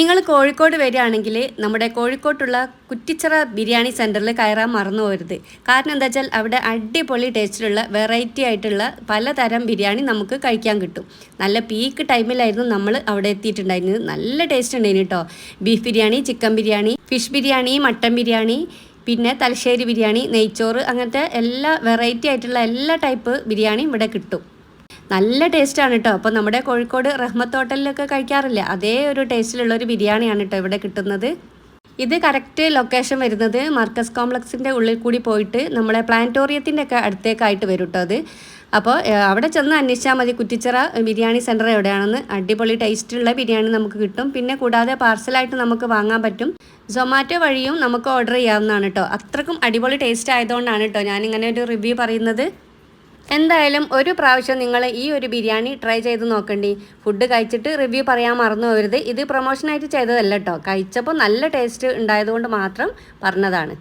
നിങ്ങൾ കോഴിക്കോട് വരികയാണെങ്കിൽ നമ്മുടെ കോഴിക്കോട്ടുള്ള കുറ്റിച്ചിറ ബിരിയാണി സെന്ററിൽ കയറാൻ മറന്നു പോരുത് കാരണം എന്താ വെച്ചാൽ അവിടെ അടിപൊളി ടേസ്റ്റിലുള്ള വെറൈറ്റി ആയിട്ടുള്ള പലതരം ബിരിയാണി നമുക്ക് കഴിക്കാൻ കിട്ടും. നല്ല പീക്ക് ടൈമിലായിരുന്നു നമ്മൾ അവിടെ എത്തിയിട്ടുണ്ടായിരുന്നത്. നല്ല ടേസ്റ്റ് ഉണ്ടായിരുന്നു കേട്ടോ beef biryani chicken biryani fish biryani mutton biryani പിന്നെ തലശ്ശേരി ബിരിയാണി നെയ്ച്ചോറ് അങ്ങനത്തെ എല്ലാ വെറൈറ്റി ആയിട്ടുള്ള എല്ലാ ടൈപ്പ് ബിരിയാണിയും ഇവിടെ കിട്ടും. നല്ല ടേസ്റ്റാണ് കേട്ടോ അപ്പോൾ നമ്മുടെ കോഴിക്കോട് റഹ്മത്ത് ഹോട്ടലിലൊക്കെ കഴിക്കാറില്ല? അതേ ഒരു ടേസ്റ്റിലുള്ള ഒരു ബിരിയാണിയാണ് കേട്ടോ ഇവിടെ കിട്ടുന്നത്. ഇത് കറക്റ്റ് ലൊക്കേഷൻ വരുന്നത് മർക്കസ് കോംപ്ലക്സിന്റെ ഉള്ളിൽ കൂടി പോയിട്ട് നമ്മളെ പ്ലാനറ്റോറിയത്തിന്റെ ഒക്കെ അടുത്തേക്കായിട്ട് വരും കേട്ടോ അത്. അപ്പോൾ അവിടെ ചെന്ന് അന്വേഷിച്ചാൽ മതി. കുറ്റിച്ചിറ ബിരിയാണി സെന്റർ എവിടെയാണെന്ന്. അടിപൊളി ടേസ്റ്റുള്ള ബിരിയാണി നമുക്ക് കിട്ടും. പിന്നെ കൂടാതെ പാർസലായിട്ട് നമുക്ക് വാങ്ങാൻ പറ്റും. സൊമാറ്റോ വഴിയും നമുക്ക് ഓർഡർ ചെയ്യാവുന്നതാണ് കേട്ടോ അത്രക്കും അടിപൊളി ടേസ്റ്റ് ആയതുകൊണ്ടാണ് കേട്ടോ ഞാനിങ്ങനെ ഒരു റിവ്യൂ പറയുന്നത്. എന്തായാലും ഒരു പ്രാവശ്യം നിങ്ങൾ ഈ ഒരു ബിരിയാണി ട്രൈ ചെയ്ത് നോക്കണ്ടി. ഫുഡ് കഴിച്ചിട്ട് റിവ്യൂ പറയാൻ മറന്നു പോകരുത്. ഇത് പ്രൊമോഷനായിട്ട് ചെയ്തതല്ല കേട്ടോ കഴിച്ചപ്പോൾ നല്ല ടേസ്റ്റ് ഉണ്ടായതുകൊണ്ട് മാത്രം പറഞ്ഞതാണ്.